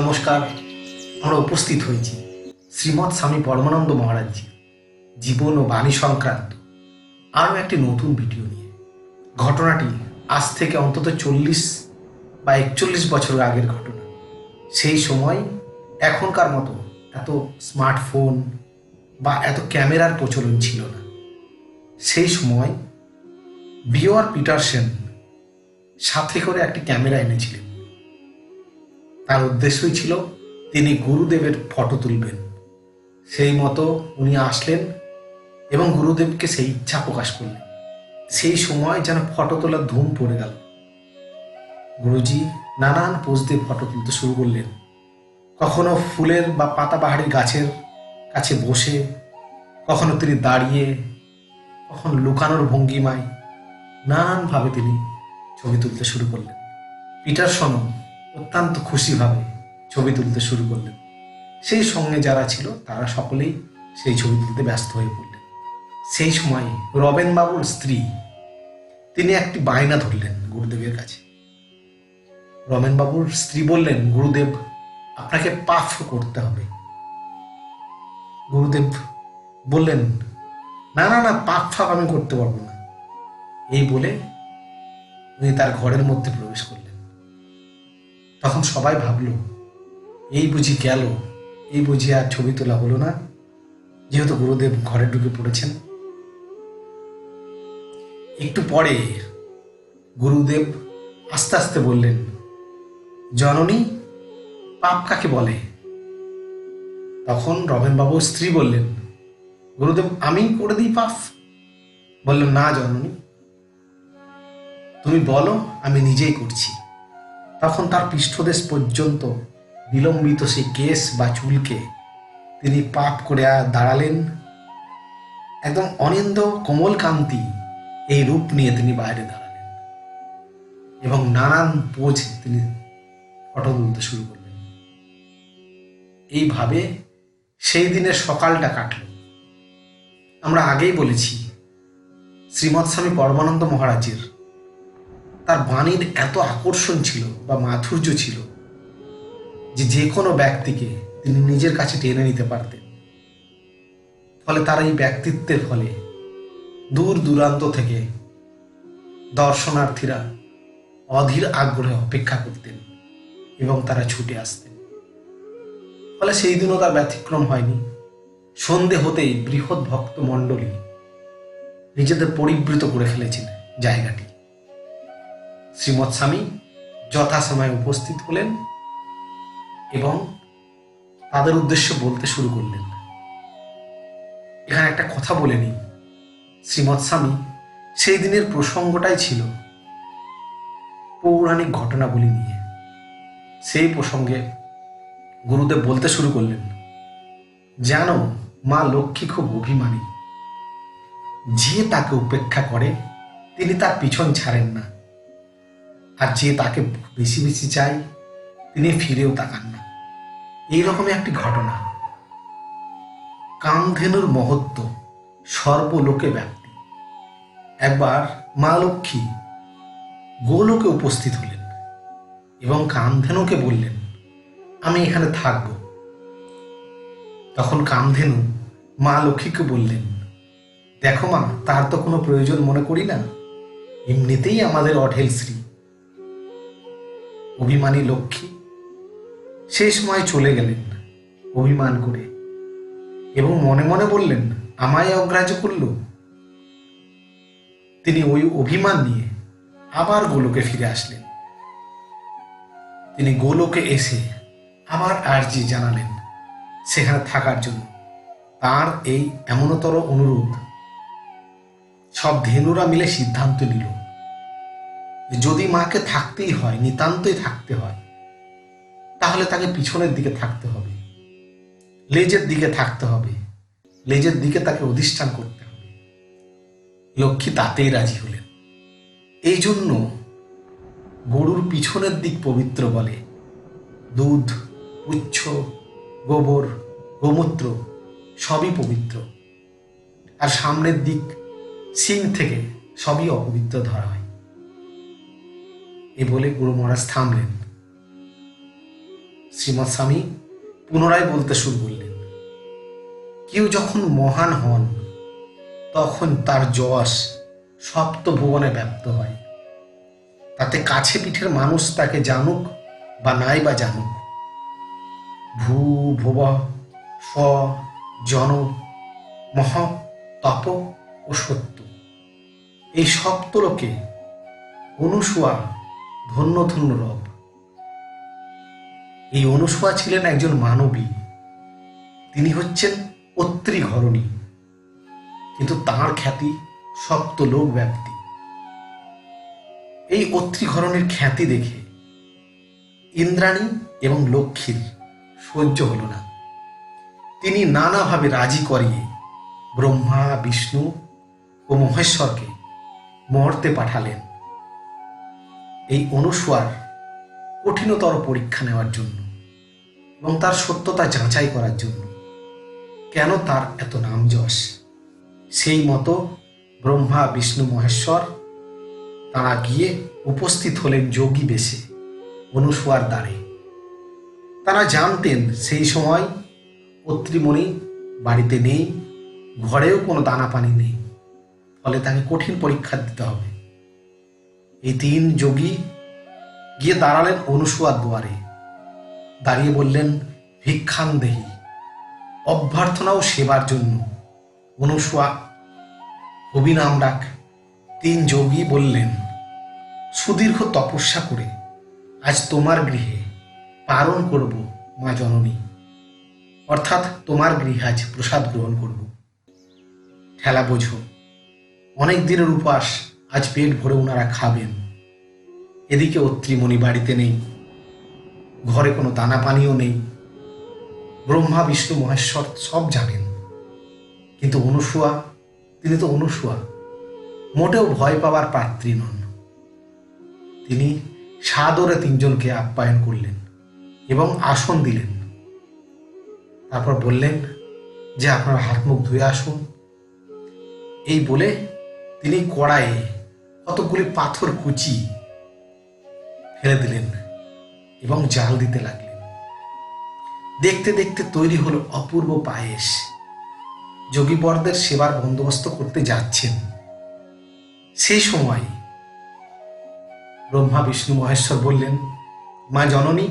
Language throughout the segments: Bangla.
নমস্কার, আমরা উপস্থিত হয়েছি শ্রীমৎ স্বামী পরমানন্দ মহারাজজি, জীবন ও বাণী সংক্রান্ত আরও একটি নতুন ভিডিও নিয়ে। ঘটনাটি আজ থেকে অন্তত চল্লিশ বা একচল্লিশ বছর আগের ঘটনা। সেই সময় এখনকার মতো এত স্মার্টফোন বা এত ক্যামেরার প্রচলন ছিল না। সেই সময় বিওয়ার পিটারসেন সাথে করে একটি ক্যামেরা এনেছিলেন। তার উদ্দেশ্যই ছিল তিনি গুরুদেবের ফটো তুলবেন। সেই মতো উনি আসলেন এবং গুরুদেবকে সেই ইচ্ছা প্রকাশ করলেন। সেই সময় যেন ফটো তোলার ধুম পড়ে গেল। গুরুজি নানান পোজ দিয়ে ফটো তুলতে শুরু করলেন। কখনো ফুলের বা পাতাবাহারি গাছের কাছে বসে, কখনো তিনি দাঁড়িয়ে, কখনো লুকানোর ভঙ্গিমায় নানানভাবে তিনি ছবি তুলতে শুরু করলেন। পিটারসনও অত্যন্ত খুশিভাবে ছবি তুলতে শুরু করলেন। সেই সঙ্গে যারা ছিল, তারা সকলেই সেই ছবি তুলতে ব্যস্ত হয়ে পড়লেন। সেই সময় রবেন বাবুর স্ত্রী, তিনি একটি বায়না ধরলেন গুরুদেবের কাছে। রমেন বাবুর স্ত্রী বললেন, গুরুদেব, আপনাকে পাফ করতে হবে। গুরুদেব বললেন, না না না, পাপ, ফাপ আমি করতে পারব না। এই বলে উনি তার ঘরের মধ্যে প্রবেশ করলেন। তখন সবাই ভাবল, এই বুঝি গেল, এই বুঝি আর ছবি তোলা হলো না, যেহেতু গুরুদেব ঘরে ঢুকে পড়েছেন। একটু পরে গুরুদেব আস্তে আস্তে বললেন, জননী, পাপ কাকে বলে? তখন রমেনবাবুর স্ত্রী বললেন, গুরুদেব আমি করে দিই পাপ? বললেন, না জননী, তুমি বলো, আমি নিজেই করছি। তখন তার পৃষ্ঠদেশ পর্যন্ত বিলম্বিত সেই কেস বা চুলকে তিনি পাপ করে দাঁড়ালেন। একদম অনিন্দ কোমল কান্তি এই রূপ নিয়ে তিনি বাইরে দাঁড়ালেন এবং নানান পোজ তিনি ফটো তুলতে শুরু করলেন। এইভাবে সেই দিনের সকালটা কাটল। আমরা আগেই বলেছি শ্রীমৎ স্বামী পরমানন্দ মহারাজের তার বাণীর এত আকর্ষণ ছিল বা মাধুর্য ছিল যে যে কোনো ব্যক্তিকে তিনি নিজের কাছে টেনে নিতে পারতেন। ফলে তার এই ব্যক্তিত্বের ফলে দূর দূরান্ত থেকে দর্শনার্থীরা অধীর আগ্রহে অপেক্ষা করতেন এবং তারা ছুটে আসতেন। ফলে সেই দিনও তার ব্যতিক্রম হয়নি। সন্ধে হতেই বৃহৎ ভক্ত মণ্ডলী নিজেদের পরিবৃত করে ফেলেছেন জায়গাটি। শ্রীমৎ স্বামী যথাসময়ে উপস্থিত হলেন এবং তাদের উদ্দেশ্যে বলতে শুরু করলেন। এখানে একটা কথা বলে নিই। শ্রীমৎ স্বামী সেই দিনের প্রসঙ্গটাই ছিল পৌরাণিক ঘটনাবলী নিয়ে। সেই প্রসঙ্গে গুরুদেব বলতে শুরু করলেন, জানো, মা লক্ষ্মী খুব অভিমানী। যে তাকে উপেক্ষা করে তিনি তার পিছন ছাড়েন না। আর যে তাকে বেশি বেশি চাই তিনি ফিরেও তাকান না। এইরকমই একটি ঘটনা। কামধেনুর মহত্ব সর্বলোকে ব্যক্তি একবার মা লক্ষ্মী গোলোকে উপস্থিত হলেন এবং কামধেনুকে বললেন, আমি এখানে থাকব। তখন কামধেনু মা লক্ষ্মীকে বললেন, দেখো মা, তার তো কোনো প্রয়োজন মনে করি না। এমনিতেই আমাদের অঢেল শ্রী অভিমানী লক্ষ্মী। সময় চলে গেলেন অভিমান করে এবং মনে মনে বললেন, আমায় অগ্রাহ্য করল? তিনি ওই অভিমান নিয়ে আবার গোলকে ফিরে আসলেন। তিনি গোলকে এসে আবার আর্জি জানালেন সেখানে থাকার জন্য। তার এই এমনতর অনুরোধ সব ধেনুরা মিলে সিদ্ধান্ত নিল। যদি মাকে থাকতেই হয়, নিতান্তই থাকতে হয়, তাহলে তাকে পিছনের দিকে থাকতে হবে, লেজের দিকে থাকতে হবে, লেজের দিকে তাকে অধিষ্ঠান করতে হবে। লক্ষ্মী তাতেই রাজি হলেন। এই জন্য গরুর পিছনের দিক পবিত্র বলে, দুধ, উচ্ছ, গোবর, গোমূত্র সবই পবিত্র। আর সামনের দিক সিং থেকে সবই অপবিত্র ধরা হয়। এ বলে গুরু মহারাজ থামলেন। শ্রীমৎ স্বামী পুনরায় বলতে শুরু করলেন, কেউ যখন মহান হন, তখন তার যশ সপ্ত ভুবনে ব্যপ্ত হয়। তাতে কাছে পিঠের মানুষ তাকে জানুক বা নাই বা জানুক। ভূ, ভুব স্ব জন, মহ, তপ ও সত্য। এই সপ্তলোকে অনুসুয়া ধন্য ধন্য রব। এই অনুসুয়া ছিলেন একজন মানবী। তিনি হচ্ছেন অত্রি ঘরণী। কিন্তু তাঁর খ্যাতি সপ্ত লোক ব্যাপ্তি। এই অত্রি ঘরণের খ্যাতি দেখে ইন্দ্রাণী এবং লক্ষ্মীর সহ্য হলো না। তিনি নানাভাবে রাজি করিয়ে ব্রহ্মা, বিষ্ণু ও মহেশ্বরকে মর্তে পাঠালেন। এই অনুস্বার কঠিনতর পরীক্ষা নেওয়ার জন্য এবং তার সত্যতা যাচাই করার জন্য। কেন তার এত নাম যশ সেই মতো ব্রহ্মা, বিষ্ণু, মহেশ্বর তারা গিয়ে উপস্থিত হলেন যোগী বেশে, অনুসুয়ার দ্বারে। তারা জানতেন সেই সময় অত্রিমণি বাড়িতে নেই, ঘরেও কোনো দানা পানি নেই, ফলে তাকে কঠিন পরীক্ষা দিতে হবে। এই তিন যোগী গিয়ে দাঁড়ালেন অনুসুয়ার দুয়ারে। দাঁড়িয়ে বললেন, ভিক্ষান দেহি অভ্যর্থনা ও সেবার জন্য। অনুসুয়া, অভিনাম ডাক, তিন যোগী বললেন, সুদীর্ঘ তপস্যা করে আজ তোমার গৃহে পালন করব মা জননী। অর্থাৎ তোমার গৃহে আজ প্রসাদ গ্রহণ করব। ঠেলা বোঝো, অনেক দিনের উপাস আজ পেট ভরে ওনারা খাবেন। এদিকে অত্রিমণি বাড়িতে নেই। ঘরে কোনো দানা পানিও নেই। ব্রহ্মা, বিষ্ণু, মহেশ্বর সব জানেন। কিন্তু অনুসুয়া, তিনি তো অনুসুয়া, মোটেও ভয় পাওয়ার পাত্রী নন। তিনি সাদরে তিনজনকে আপ্যায়ন করলেন এবং আসন দিলেন। তারপর বললেন, যে আপনার হাত মুখ ধুয়ে আসুন। এই বলে তিনি কড়াইয়ে কতগুলি পাথর কুচি ফেলে দিলেন এবং জাল দিতে লাগলেন। দেখতে দেখতে তৈরি হলো অপূর্ব পায়েস। যোগীবরদের সেবার বন্দোবস্ত করতে যাচ্ছেন। সেই সময় ব্রহ্মা, বিষ্ণু, মহেশ্বর বললেন, মা জননী,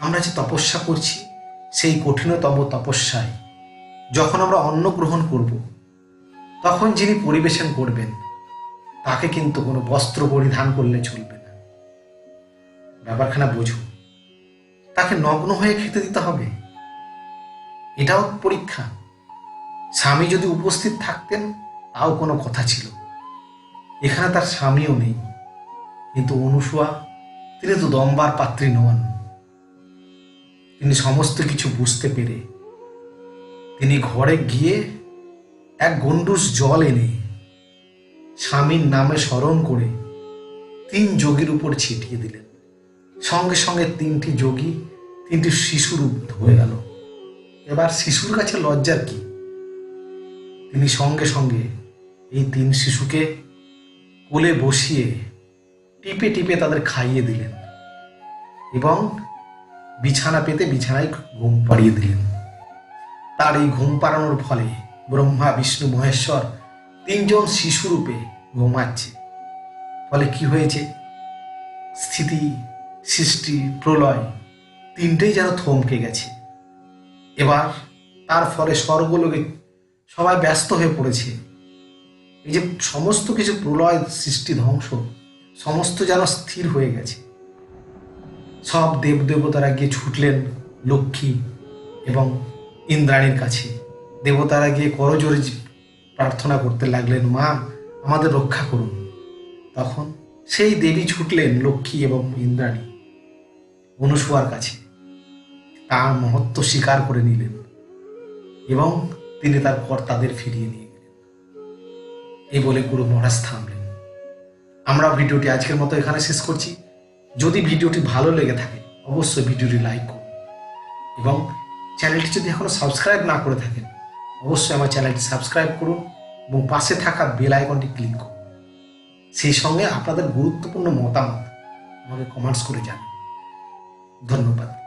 আমরা যে তপস্যা করছি, সেই কঠিনতম তপস্যায় যখন আমরা অন্ন গ্রহণ করব, তখন যিনি পরিবেশন করবেন তাকে কিন্তু কোনো বস্ত্র পরিধান করলে চলবে না। ব্যাপারখানা বোঝো। তাকে নগ্ন হয়ে খেতে দিতে হবে। এটাও পরীক্ষা। স্বামী যদি উপস্থিত থাকতেন, তাও কোনো কথা ছিল। এখানে তার স্বামীও নেই। কিন্তু অনুসুয়া, তিনি তো দম্বার পাত্রী নন। তিনি সমস্ত কিছু বুঝতে পেরে তিনি ঘরে গিয়ে এক গন্ডুস জল এনে স্বামীর নামে স্মরণ করে তিন যোগীর উপর ছিটিয়ে দিলেন। সঙ্গে সঙ্গে তিনটি যোগী তিনটি শিশুর হয়ে গেল। এবার শিশুর কাছে লজ্জার কি? তিনি সঙ্গে সঙ্গে এই তিন শিশুকে কোলে বসিয়ে টিপে টিপে তাদের খাইয়ে দিলেন এবং বিছানা পেতে বিছানায় ঘুম পাড়িয়ে দিলেন। তার এই ঘুম পাড়ানোর ফলে ব্রহ্মা, বিষ্ণু, মহেশ্বর তিনজন শিশুরূপে ঘুমাচ্ছে। ফলে কি হয়েছে? স্থিতি, সৃষ্টি, প্রলয় তিনটেই যেন থমকে গেছে। এবার তার ফলে স্বর্গলোকে সবাই ব্যস্ত হয়ে পড়েছে। এই যে সমস্ত কিছু প্রলয়, সৃষ্টি, ধ্বংস, সমস্ত যেন স্থির হয়ে গেছে। সব দেবদেবতারা গিয়ে ছুটলেন লক্ষ্মী এবং ইন্দ্রাণীর কাছে। দেবতারা গিয়ে করজোরে প্রার্থনা করতে লাগলেন, মা, আমাদের রক্ষা করুন। তখন সেই দেবী ছুটলেন লক্ষ্মী এবং ইন্দ্রাণী অনুসুয়ার কাছে। তার মহত্ব স্বীকার করে নিলেন এবং তিনি তার কর্তাদের ফিরিয়ে নিয়ে গেলেন। এই বলে গুরু মহারাজ থামলেন। আমরা ভিডিওটি আজকের মতো এখানে শেষ করছি। যদি ভিডিওটি ভালো লেগে থাকে, অবশ্যই ভিডিওটি লাইক করুন এবং চ্যানেলটি যদি এখনও সাবস্ক্রাইব না করে থাকেন অবশ্যই আমার চ্যানেলটি সাবস্ক্রাইব করুন এবং পাশে থাকা বেল আইকনটি ক্লিক করুন। সেই সঙ্গে আপনাদের গুরুত্বপূর্ণ মতামত আমাকে কমেন্টস করে জানান। ধন্যবাদ।